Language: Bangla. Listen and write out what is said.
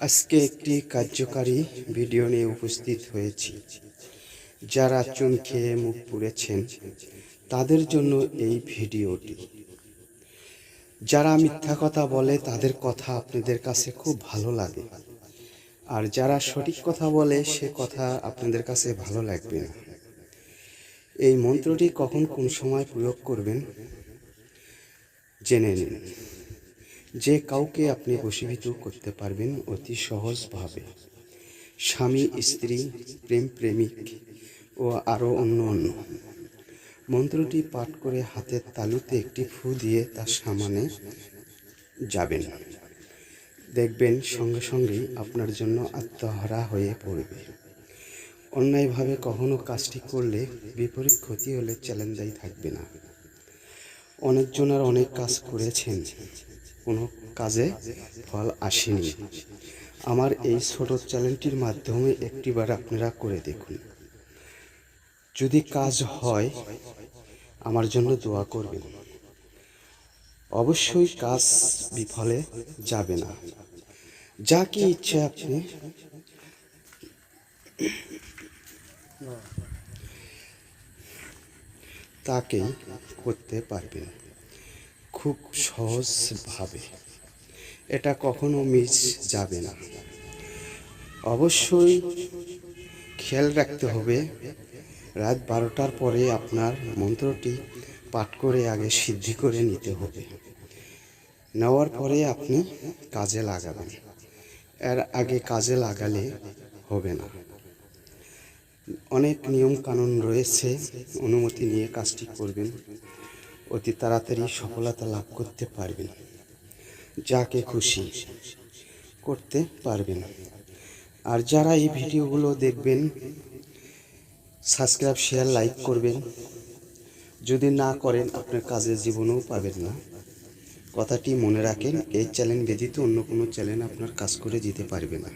আজকে একটি কার্যকারী ভিডিও নিয়ে উপস্থিত হয়েছি। যারা খেয়ে মুখ পুড়েছেন, তাদের জন্য এই ভিডিওটি। যারা মিথ্যা কথা বলে, তাদের কথা আপনাদের কাছে খুব ভালো লাগে। আর যারা সঠিক কথা বলে, সে কথা আপনাদের কাছে ভালো লাগবে না। এই মন্ত্রটি কখন কোন সময় প্রয়োগ করবেন, জেনে নিন। যে কাউকে আপনি বশীভূত করতে পারবেন অতি সহজভাবে। স্বামী, স্ত্রী, প্রেম প্রেমিক ও আরও অন্য অন্য। মন্ত্রটি পাঠ করে হাতের তালুতে একটি ফু দিয়ে তার সামনে যাবেন। দেখবেন সঙ্গে সঙ্গেই আপনার জন্য আত্মহারা হয়ে পড়বে। অন্যায়ভাবে কখনো কাজটি করলে বিপরীত ক্ষতি হলে চ্যালেঞ্জাই থাকবে না। অনেকজনের অনেক কাজ করেছেন। কোনো কাজে ফল আসেনি। আমার এই ছোট চ্যানেলটির মাধ্যমে একটিবার আপনারা করে দেখুন। যদি কাজ হয়, আমার জন্য দোয়া করবেন। অবশ্যই কাজ বিফলে যাবে না। যা কি ইচ্ছে আপনি। তাকেই করতে পারবেন। খুব সহজভাবে। এটা কখনো মিস যাবে না। অবশ্যই খেয়াল রাখতে হবে, রাত বারোটার পরে আপনার মন্ত্রটি পাঠ করে আগে সিদ্ধি করে নিতে হবে। নেওয়ার পরে আপনি কাজে লাগাবেন। এর আগে কাজে লাগালে হবে না। অনেক নিয়ম কানুন রয়েছে, অনুমতি নিয়ে কাজটি করবেন। অতি তাড়াতাড়ি সফলতা লাভ করতে পারবেন যাকে খুশি করতে পারবেন আর যারা এই ভিডিওগুলো দেখবেন সাবস্ক্রাইব শেয়ার লাইক করবেন, যদি না করেন, আপনার কাজের জীবনেও পাবেন না। কথাটি মনে রাখেন, এই চ্যানেল ব্যতীত অন্য কোনো চ্যানেল আপনার কাজ করে দিতে পারবে না।